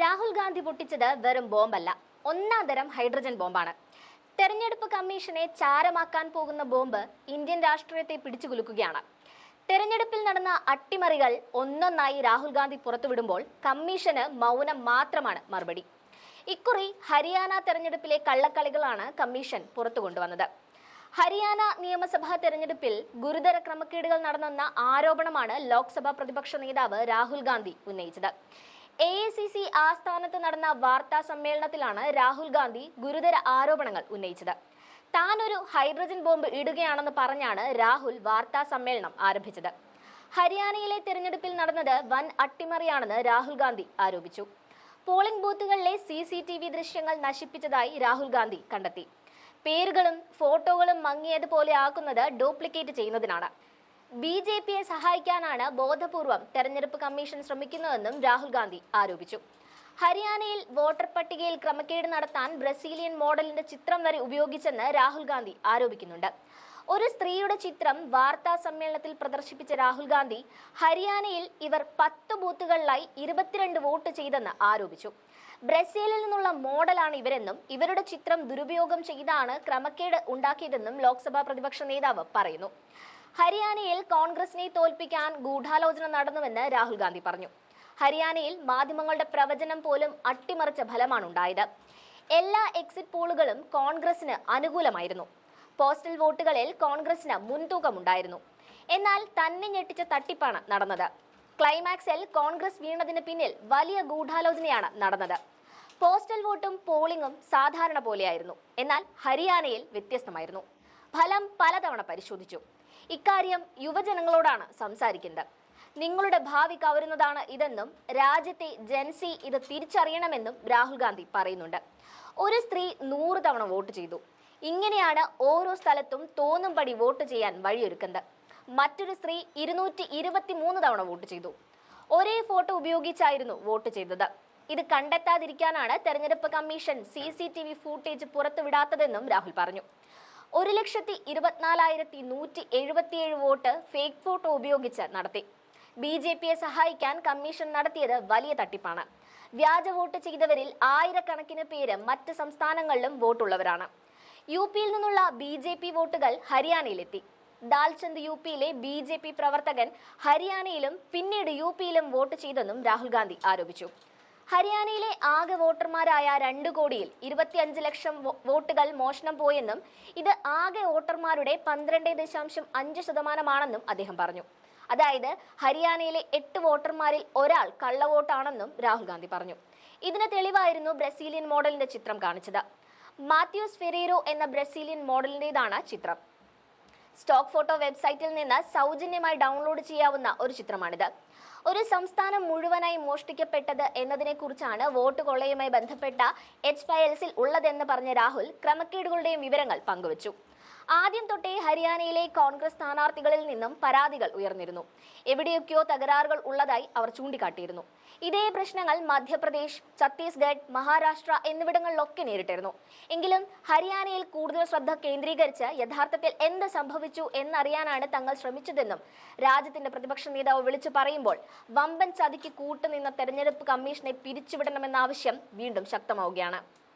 രാഹുൽ ഗാന്ധി പൊട്ടിച്ചത് വെറും ബോംബല്ല. ഒന്നാം തരം ഹൈഡ്രജൻ ബോംബാണ്. തെരഞ്ഞെടുപ്പ് കമ്മീഷനെ ചാരമാക്കാൻ പോകുന്ന ബോംബ് ഇന്ത്യൻ രാഷ്ട്രീയത്തെ പിടിച്ചുകുലുക്കുകയാണ്. തെരഞ്ഞെടുപ്പിൽ നടന്ന അട്ടിമറികൾ ഒന്നൊന്നായി രാഹുൽ ഗാന്ധി പുറത്തുവിടുമ്പോൾ കമ്മീഷന് മൗനം മാത്രമാണ് മറുപടി. ഇക്കുറി ഹരിയാന തെരഞ്ഞെടുപ്പിലെ കള്ളക്കളികളാണ് കമ്മീഷൻ പുറത്തു കൊണ്ടുവന്നത് ഹരിയാന നിയമസഭാ തെരഞ്ഞെടുപ്പിൽ ഗുരുതര ക്രമക്കേടുകൾ നടന്നെന്ന ആരോപണമാണ് ലോക്സഭാ പ്രതിപക്ഷ നേതാവ് രാഹുൽ ഗാന്ധി ഉന്നയിച്ചത്. എ ഐ സി സി ആസ്ഥാനത്ത് നടന്ന വാർത്താ സമ്മേളനത്തിലാണ് രാഹുൽ ഗാന്ധി ഗുരുതര ആരോപണങ്ങൾ ഉന്നയിച്ചത്. താൻ ഒരു ഹൈഡ്രജൻ ബോംബ് ഇടുകയാണെന്ന് പറഞ്ഞാണ് രാഹുൽ വാർത്താ സമ്മേളനം ആരംഭിച്ചത്. ഹരിയാനയിലെ തെരഞ്ഞെടുപ്പിൽ നടന്നത് വൻ അട്ടിമറിയാണെന്ന് രാഹുൽ ഗാന്ധി ആരോപിച്ചു. പോളിംഗ് ബൂത്തുകളിലെ സി സി ടി വി ദൃശ്യങ്ങൾ നശിപ്പിച്ചതായി രാഹുൽ ഗാന്ധി കണ്ടെത്തി. പേരുകളും ഫോട്ടോകളും മങ്ങിയതുപോലെ ആക്കുന്നത് ഡ്യൂപ്ലിക്കേറ്റ് ചെയ്യുന്നതിനാണ്. ബി ജെ പിയെ സഹായിക്കാനാണ് ബോധപൂർവം തെരഞ്ഞെടുപ്പ് കമ്മീഷൻ ശ്രമിക്കുന്നതെന്നും രാഹുൽ ഗാന്ധി ആരോപിച്ചു. ഹരിയാനയിൽ വോട്ടർ പട്ടികയിൽ ക്രമക്കേട് നടത്താൻ ബ്രസീലിയൻ മോഡലിന്റെ ചിത്രം വരെ ഉപയോഗിച്ചെന്ന് രാഹുൽ ഗാന്ധി ആരോപിക്കുന്നുണ്ട്. ഒരു സ്ത്രീയുടെ ചിത്രം വാർത്താ സമ്മേളനത്തിൽ പ്രദർശിപ്പിച്ച രാഹുൽ ഗാന്ധി ഹരിയാനയിൽ ഇവർ പത്ത് ബൂത്തുകളിലായി ഇരുപത്തിരണ്ട് വോട്ട് ചെയ്തെന്ന് ആരോപിച്ചു. ബ്രസീലിൽ നിന്നുള്ള മോഡലാണ് ഇവരെന്നും ഇവരുടെ ചിത്രം ദുരുപയോഗം ചെയ്താണ് ക്രമക്കേട് ഉണ്ടാക്കിയതെന്നും ലോക്സഭാ പ്രതിപക്ഷ നേതാവ് പറയുന്നു. ഹരിയാനയിൽ കോൺഗ്രസിനെ തോൽപ്പിക്കാൻ ഗൂഢാലോചന നടന്നുവെന്ന് രാഹുൽ ഗാന്ധി പറഞ്ഞു. ഹരിയാനയിൽ മാധ്യമങ്ങളുടെ പ്രവചനം പോലും അട്ടിമറിച്ച ഫലമാണ് ഉണ്ടായത് എല്ലാ എക്സിറ്റ് പോളുകളും കോൺഗ്രസിന് അനുകൂലമായിരുന്നു. പോസ്റ്റൽ വോട്ടുകളിൽ കോൺഗ്രസിന് മുൻതൂക്കമുണ്ടായിരുന്നു. എന്നാൽ തന്നെ ഞെട്ടിച്ച തട്ടിപ്പാണ് നടന്നത്. ക്ലൈമാക്സിൽ കോൺഗ്രസ് വീണതിന് പിന്നിൽ വലിയ ഗൂഢാലോചനയാണ് നടന്നത്. പോസ്റ്റൽ വോട്ടും പോളിംഗും സാധാരണ പോലെയായിരുന്നു. എന്നാൽ ഹരിയാനയിൽ വ്യത്യസ്തമായിരുന്നു. ഫലം പലതവണ പരിശോധിച്ചു. ഇക്കാര്യം യുവജനങ്ങളോടാണ് സംസാരിക്കുന്നത്. നിങ്ങളുടെ ഭാവി കവരുന്നതാണ് ഇതെന്നും രാജ്യത്തെ ജൻസി ഇത് തിരിച്ചറിയണമെന്നും രാഹുൽ ഗാന്ധി പറയുന്നുണ്ട്. ഒരു സ്ത്രീ നൂറ് തവണ വോട്ട് ചെയ്തു. ഇങ്ങനെയാണ് ഓരോ സ്ഥലത്തും തോന്നുംപടി വോട്ട് ചെയ്യാൻ വഴിയൊരുക്കുന്നത്. മറ്റൊരു സ്ത്രീ ഇരുന്നൂറ്റി ഇരുപത്തി മൂന്ന് തവണ വോട്ട് ചെയ്തു. ഒരേ ഫോട്ടോ ഉപയോഗിച്ചായിരുന്നു വോട്ട് ചെയ്തത്. ഇത് കണ്ടെത്താതിരിക്കാനാണ് തെരഞ്ഞെടുപ്പ് commission C C T V footage പുറത്തുവിടാത്തതെന്നും Rahul പറഞ്ഞു. ഒരു ലക്ഷത്തി ഇരുപത്തിനാലായിരത്തി നൂറ്റി എഴുപത്തിയേഴ് വോട്ട് ഫേക്ക് ഫോട്ടോ ഉപയോഗിച്ച് നടത്തി. ബി ജെ പിയെ സഹായിക്കാൻ കമ്മീഷൻ നടത്തിയത് വലിയ തട്ടിപ്പാണ്. വ്യാജ വോട്ട് ചെയ്തവരിൽ ആയിരക്കണക്കിന് പേര് മറ്റ് സംസ്ഥാനങ്ങളിലും വോട്ടുള്ളവരാണ്. യു പിയിൽ നിന്നുള്ള ബി ജെ പി വോട്ടുകൾ ഹരിയാനയിലെത്തി. ദാൽചന്ദ് യു പിയിലെ ബി ജെ പി പ്രവർത്തകൻ ഹരിയാനയിലും പിന്നീട് യു പിയിലും വോട്ട് ചെയ്തെന്നും രാഹുൽ ഗാന്ധി ആരോപിച്ചു. ഹരിയാനയിലെ ആകെ വോട്ടർമാരായ രണ്ട് കോടിയിൽ ഇരുപത്തിയഞ്ച് ലക്ഷം വോട്ടുകൾ മോഷണം പോയെന്നും ഇത് ആകെ വോട്ടർമാരുടെ പന്ത്രണ്ട് ദശാംശം അഞ്ച് ശതമാനമാണെന്നും അദ്ദേഹം പറഞ്ഞു. അതായത് ഹരിയാനയിലെ എട്ട് വോട്ടർമാരിൽ ഒരാൾ കള്ളവോട്ടാണെന്നും രാഹുൽ ഗാന്ധി പറഞ്ഞു. ഇതിന് തെളിവായിരുന്നു ബ്രസീലിയൻ മോഡലിന്റെ ചിത്രം കാണിച്ചത്. മാത്യൂസ് ഫെറേറോ എന്ന ബ്രസീലിയൻ മോഡലിന്റേതാണ് ചിത്രം. സ്റ്റോക്ക് ഫോട്ടോ വെബ്സൈറ്റിൽ നിന്ന് സൗജന്യമായി ഡൗൺലോഡ് ചെയ്യാവുന്ന ഒരു ചിത്രമാണിത്. ഒരു സംസ്ഥാനം മുഴുവനായി മോഷ്ടിക്കപ്പെട്ടത് എന്നതിനെ കുറിച്ചാണ് വോട്ട് കൊള്ളയുമായി ബന്ധപ്പെട്ട എച്ച് ഫയൽസിൽ ഉള്ളതെന്ന് പറഞ്ഞ രാഹുൽ ക്രമക്കേടുകളുടെയും വിവരങ്ങൾ പങ്കുവച്ചു. ആദ്യം തൊട്ടേ ഹരിയാനയിലെ കോൺഗ്രസ് സ്ഥാനാർത്ഥികളിൽ നിന്നും പരാതികൾ ഉയർന്നിരുന്നു. എവിടെയൊക്കെയോ തകരാറുകൾ ഉള്ളതായി അവർ ചൂണ്ടിക്കാട്ടിയിരുന്നു. ഇതേ പ്രശ്നങ്ങൾ മധ്യപ്രദേശ് ഛത്തീസ്ഗഡ് മഹാരാഷ്ട്ര എന്നിവിടങ്ങളിലൊക്കെ നേരിട്ടിരുന്നു. എങ്കിലും ഹരിയാനയിൽ കൂടുതൽ ശ്രദ്ധ കേന്ദ്രീകരിച്ച് യഥാർത്ഥത്തിൽ എന്ത് സംഭവിച്ചു എന്നറിയാനാണ് തങ്ങൾ ശ്രമിച്ചതെന്നും രാജ്യത്തിന്റെ പ്രതിപക്ഷ നേതാവ് വിളിച്ചു പറയുമ്പോൾ വമ്പൻ ചതിക്ക് കൂട്ടുനിന്ന തെരഞ്ഞെടുപ്പ് കമ്മീഷനെ പിരിച്ചുവിടണമെന്ന ആവശ്യം വീണ്ടും ശക്തമാവുകയാണ്.